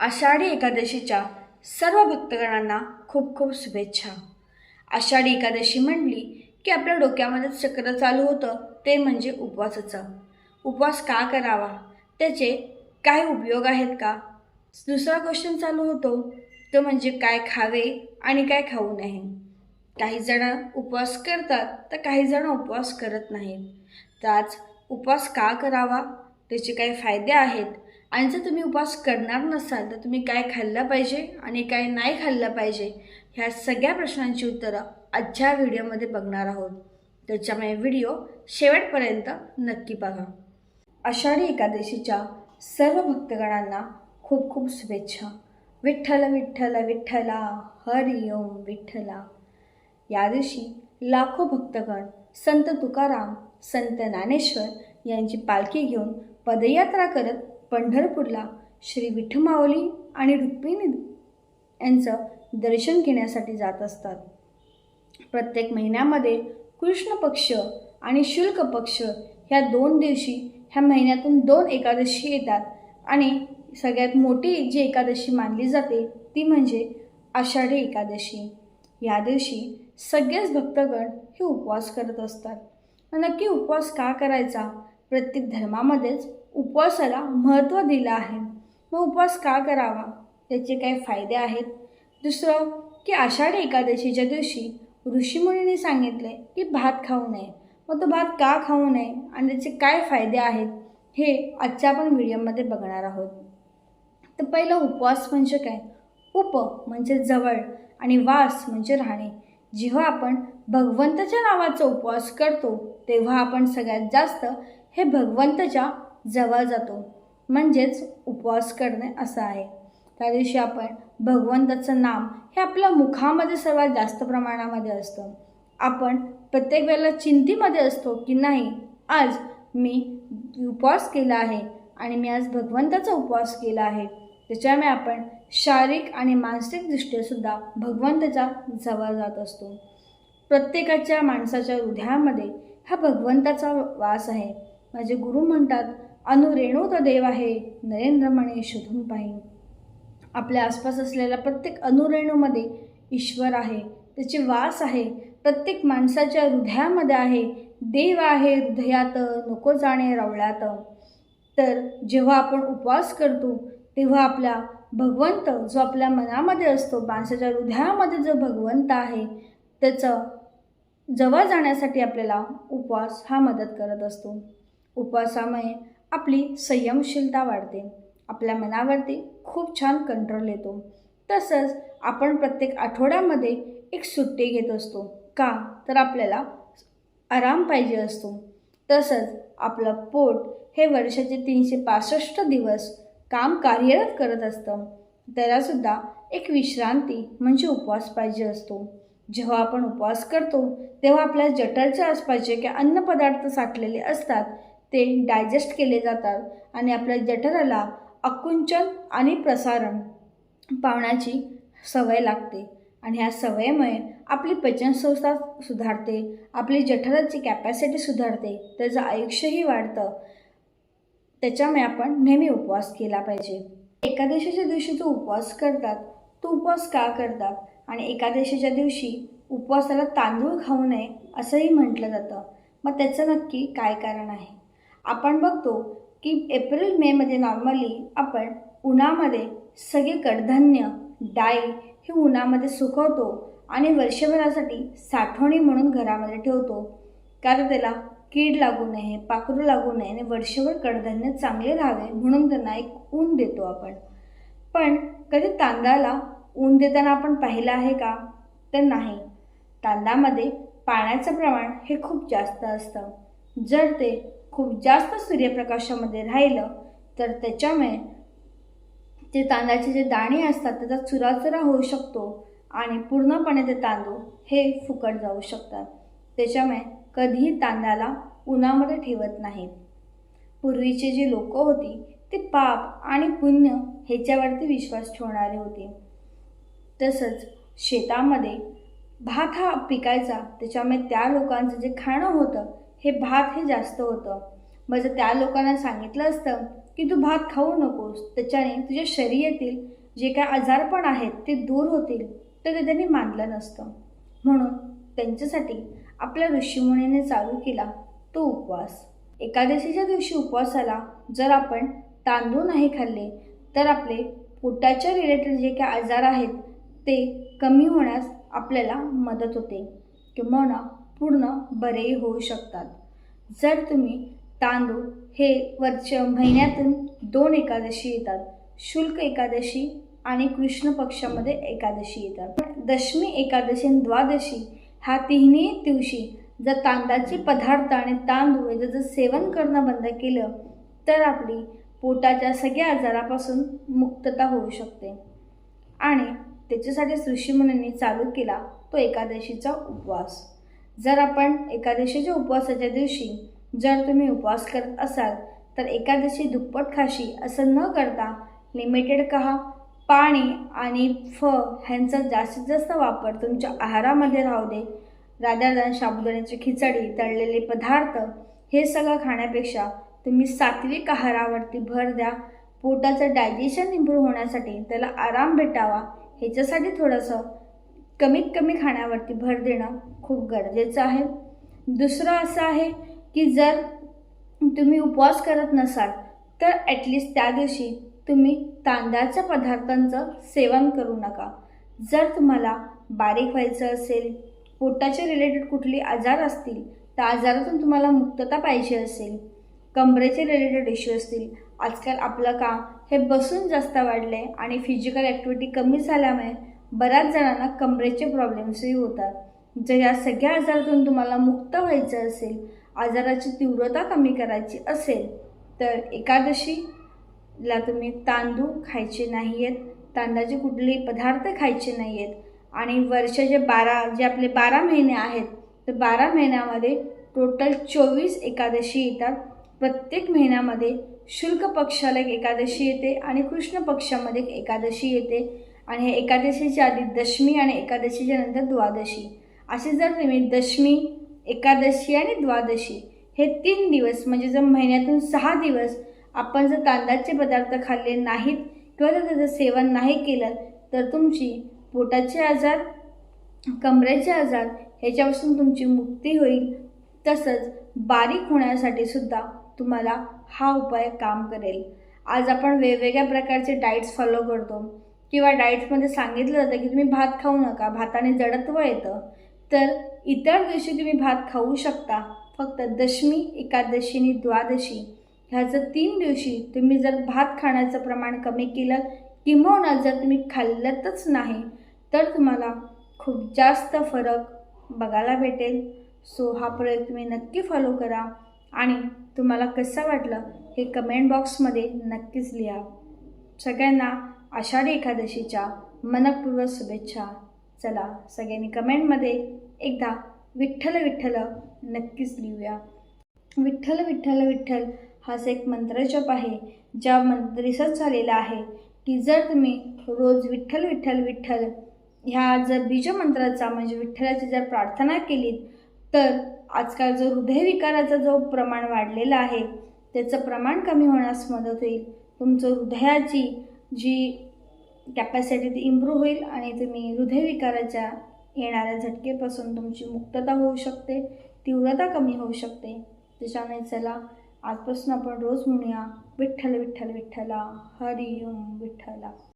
आषाढी एकादशीच्या सर्व भक्तगणांना खूप खूप शुभेच्छा. आषाढी एकादशी म्हटली की आपल्या डोक्यामध्ये चक्र चालू होतं ते म्हणजे उपवासाचं. उपवास का करावा? त्याचे काय उपयोग आहेत का? दुसरा क्वेश्चन चालू होतो तो म्हणजे काय खावे आणि काय खाऊ नये? काही जण उपवास करतात तर काही जण उपवास करत नाहीत. तर आज उपवास का करावा? त्याचे काही फायदे आहेत. आणि जर तुम्ही उपवास करणार नसाल तर तुम्ही काय खाल्लं पाहिजे आणि काय नाही खाल्लं पाहिजे ह्या सगळ्या प्रश्नांची उत्तरं आजच्या व्हिडिओमध्ये बघणार आहोत. त्याच्यामुळे व्हिडिओ शेवटपर्यंत नक्की बघा. आषाढी एकादशीच्या सर्व भक्तगणांना खूप खूप शुभेच्छा. विठ्ठल विठ्ठल विठ्ठला हरि ओम विठ्ठला. या दिवशी लाखो भक्तगण संत तुकाराम संत ज्ञानेश्वर यांची पालखी घेऊन पदयात्रा करत पंढरपूरला श्री विठ्ठमाऊली आणि रुक्मिणी यांचं दर्शन घेण्यासाठी जात असतात. प्रत्येक महिन्यामध्ये कृष्ण पक्ष आणि शुल्क पक्ष ह्या दोन दिवशी ह्या महिन्यातून दोन एकादशी येतात आणि सगळ्यात मोठी जी एकादशी मानली जाते ती म्हणजे आषाढी एकादशी. या दिवशी सगळेच भक्तगण हे उपवास करत असतात. नक्की उपवास का करायचा? प्रत्येक धर्मामध्येच उपवासाला महत्त्व दिलं आहे. मग उपवास का करावा? त्याचे काही फायदे आहेत. दुसरं की आषाढी एकादशीच्या दिवशी ऋषीमुनीने सांगितले की भात खाऊ नये. मग तो भात का खाऊ नये आणि त्याचे काय फायदे आहेत हे आजच्या आपण व्हिडिओमध्ये बघणार आहोत. तर पहिलं उपवास म्हणजे काय? उप म्हणजे जवळ आणि वास म्हणजे राहणे. जेव्हा आपण भगवंताच्या नावाचा उपवास करतो तेव्हा आपण सगळ्यात जास्त हे भगवंताच्या जवळ जातो. म्हणजेच उपवास करणे असं आहे. त्या दिवशी आपण भगवंताचं नाम हे आपल्या मुखामध्ये सर्वात जास्त प्रमाणामध्ये असतं. आपण प्रत्येक वेळेला चिंतीमध्ये असतो की नाही आज मी उपवास केला आहे आणि मी आज भगवंताचा उपवास केला आहे. त्याच्यामुळे आपण शारीरिक आणि मानसिकदृष्ट्यासुद्धा भगवंताच्या जवळ जात असतो. प्रत्येकाच्या माणसाच्या हृदयामध्ये हा भगवंताचा वास आहे. माझे गुरु म्हणतात अनुरेणूत देव आहे नरेंद्रमणे शोधून पाहिन. आपल्या आसपास असलेल्या प्रत्येक अनुरेणूमध्ये ईश्वर आहे त्याची वास आहे प्रत्येक माणसाच्या हृदयामध्ये आहे देव आहे हृदयात नको जाणे रवळ्यात. तर जेव्हा आपण उपवास करतो तेव्हा आपल्या भगवंत जो आपल्या मनामध्ये असतो माणसाच्या हृदयामध्ये जो भगवंत आहे त्याचं जवळ जाण्यासाठी आपल्याला उपवास हा मदत करत असतो. उपवासामुळे आपली संयमशीलता वाढते. आपल्या मनावरती खूप छान कंट्रोल येतो. तसंच आपण प्रत्येक आठवड्यामध्ये एक सुट्टी घेत असतो. का? तर आपल्याला आराम पाहिजे असतो. तसंच आपलं पोट हे वर्षाचे तीनशे पासष्ट दिवस काम कार्यरत करत असतं. त्यालासुद्धा एक विश्रांती म्हणजे उपवास पाहिजे असतो. जेव्हा आपण उपवास करतो तेव्हा आपल्या जठरच्या आसपासचे किंवा अन्नपदार्थ साठलेले असतात ते डायजेस्ट केले जातात आणि आपल्या जठराला आकुंचन आणि प्रसारण पावण्याची सवय लागते. आणि ह्या सवयीमुळे आपली पचनसंस्था सुधारते आपली जठराची कॅपॅसिटी सुधारते त्याचं आयुष्यही वाढतं. त्याच्यामुळे आपण नेहमी उपवास केला पाहिजे. एकादशीच्या दिवशी जो उपवास करतात तो उपवास का करतात? आणि एकादशीच्या दिवशी उपवासाला तांदूळ खाऊ नये असंही म्हटलं जातं. मग त्याचं नक्की काय कारण आहे? आपण बघतो की एप्रिल मेमध्ये नॉर्मली आपण उन्हामध्ये सगळे कडधान्य डाळी हे उन्हामध्ये सुकवतो आणि वर्षभरासाठी साठवणी म्हणून घरामध्ये ठेवतो. कारण त्याला कीड लागू नये पाखरू लागू नये आणि वर्षभर कडधान्य चांगले राहावे म्हणून त्यांना एक ऊन देतो आपण. पण कधी तांदळाला ऊन देताना आपण पाहिलं आहे का? तर नाही. तांदळामध्ये पाण्याचं प्रमाण हे खूप जास्त असतं. जर ते खूप जास्त सूर्यप्रकाशामध्ये राहिलं तर त्याच्यामुळे ते तांदळाचे जे दाणे असतात त्याचा चुराचुरा होऊ शकतो आणि पूर्णपणे ते तांदूळ हे फुकट जाऊ शकतात. त्याच्यामुळे कधीही तांदळाला उन्हामध्ये ठेवत नाहीत. पूर्वीचे जे लोक होती ते पाप आणि पुण्य ह्याच्यावरती विश्वास ठेवणारे होते. तसंच शेतामध्ये भात हा पिकायचा त्याच्यामुळे त्या लोकांचं जे खाणं होतं हे भात हे जास्त होतं. माझं त्या लोकांना सांगितलं असतं की तू भात खाऊ नकोस. त्याच्याने तुझ्या शरीरातील जे काय आजारपण आहेत ते दूर होतील. तर ते त्यांनी मानलं नसतं. म्हणून त्यांच्यासाठी आपल्या ऋषीमुनीने चालू केला तो उपवास. एकादशीच्या दिवशी उपवासाला जर आपण तांदूळ नाही खाल्ले तर आपले पोटाच्या रिलेटेड जे काही आजार आहेत ते कमी होण्यास आपल्याला मदत होते. किंवा पूर्ण बरेही होऊ शकतात. जर तुम्ही तांदूळ हे वरच्या महिन्यातून दोन एकादशी येतात शुल्क एकादशी आणि कृष्ण पक्षामध्ये एकादशी येतात. दशमी एकादशी आणि द्वादशी ह्या तिन्ही दिवशी जर तांदळाचे पदार्थ आणि तांदूळ याचं जर सेवन करणं बंद केलं तर आपली पोटाच्या सगळ्या आजारापासून मुक्तता होऊ शकते. आणि त्याच्यासाठी ऋषीमुनींनी चालू केला तो एकादशीचा उपवास. जर आपण एकादशीच्या उपवासाच्या दिवशी जर तुम्ही उपवास करत असाल तर एकादशी दुप्पट खाशी असं न करता लिमिटेड कहा. पाणी आणि फळ ह्यांचा जास्तीत जास्त वापर तुमच्या आहारामध्ये राहू दे. राधादान साबुदाण्याची खिचडी तळलेले पदार्थ हे सगळं खाण्यापेक्षा तुम्ही सात्विक आहारावरती भर द्या. पोटाचं डायजेशन इम्प्रूव्ह होण्यासाठी त्याला आराम भेटावा. ह्याच्यासाठी थोडंसं कमीत कमी खाण्यावरती भर देणं खूप गरजेचं आहे. दुसरं असं आहे की जर तुम्ही उपवास करत नसाल तर ॲटलिस्ट त्या दिवशी तुम्ही तांदळाच्या पदार्थांचं सेवन करू नका. जर तुम्हाला बारीक व्हायचं असेल पोटाचे रिलेटेड कुठले आजार असतील त्या आजारातून तुम्हाला मुक्तता पाहिजे असेल कमरेचे रिलेटेड इश्यू असतील आजकाल आपलं काम हे बसून जास्त वाढलं आहे आणि फिजिकल ॲक्टिव्हिटी कमी झाल्यामुळे बऱ्याच जणांना कमरेचे प्रॉब्लेम्सही होतात. जर या सगळ्या आजारातून तुम्हाला मुक्त व्हायचं असेल आजाराची तीव्रता कमी करायची असेल तर एकादशीला तुम्ही तांदूळ खायचे नाही आहेत तांदळाचे कुठलेही पदार्थ खायचे नाही आहेत आणि वर्षाचे बारा जे आपले बारा महिने आहेत तर बारा महिन्यामध्ये टोटल चोवीस एकादशी येतात. प्रत्येक महिन्यामध्ये शुल्क पक्षाला एक एकादशी येते आणि कृष्ण पक्षामध्ये एक एकादशी येते. आणि हे एकादशीच्या आधी दशमी आणि एकादशीच्या नंतर द्वादशी. असे जर तुम्ही दशमी एकादशी आणि द्वादशी हे तीन दिवस म्हणजे जर महिन्यातून सहा दिवस आपण जर तांदळाचे पदार्थ खाल्ले नाहीत किंवा जर त्याचं सेवन नाही केलं तर तुमची पोटाचे आजार कमरेचे आजार ह्याच्यापासून तुमची मुक्ती होईल. तसंच बारीक होण्यासाठी सुद्धा तुम्हाला हा उपाय काम करेल. आज आपण वेगवेगळ्या प्रकारचे डाएट्स फॉलो करतो. किंवा डाएट्समध्ये सांगितलं जातं की तुम्ही भात खाऊ नका भाताने जडत्व येतं तर इतर दिवशी तुम्ही भात खाऊ शकता. फक्त दशमी एकादशी आणि द्वादशी ह्याचं तीन दिवशी तुम्ही जर भात खाण्याचं प्रमाण कमी केलं किंवा जर तुम्ही खाल्लंतच नाही तर तुम्हाला खूप जास्त फरक बघायला भेटेल. सो हा प्रयोग तुम्ही नक्की फॉलो करा आणि तुम्हाला कसं वाटलं हे कमेंट बॉक्समध्ये नक्कीच लिहा. सगळ्यांना आषाढी एकादशीच्या मनपूर्वक शुभेच्छा. चला सगळ्यांनी कमेंटमध्ये एकदा विठ्ठल विठ्ठल नक्कीच लिहूया. विठ्ठल विठ्ठल विठ्ठल हाच एक मंत्रजप आहे. ज्या मंत्र रिसर्च झालेला आहे. की जर तुम्ही रोज विठ्ठल विठ्ठल विठ्ठल ह्या जर बीजमंत्राचा म्हणजे विठ्ठलाची जर प्रार्थना केलीत तर आजकाल जो हृदयविकाराचा जो प्रमाण वाढलेला आहे त्याचं प्रमाण कमी होण्यास मदत होईल. तुमचं हृदयाची जी कॅपॅसिटी ती इम्प्रूव्ह होईल आणि तुम्ही हृदयविकाराच्या येणाऱ्या झटकेपासून तुमची मुक्तता होऊ शकते तीव्रता कमी होऊ शकते. त्याच्यामुळे चला आजपासून आपण रोज म्हणूया विठ्ठल विठ्ठल विठ्ठला हरिओम विठ्ठला.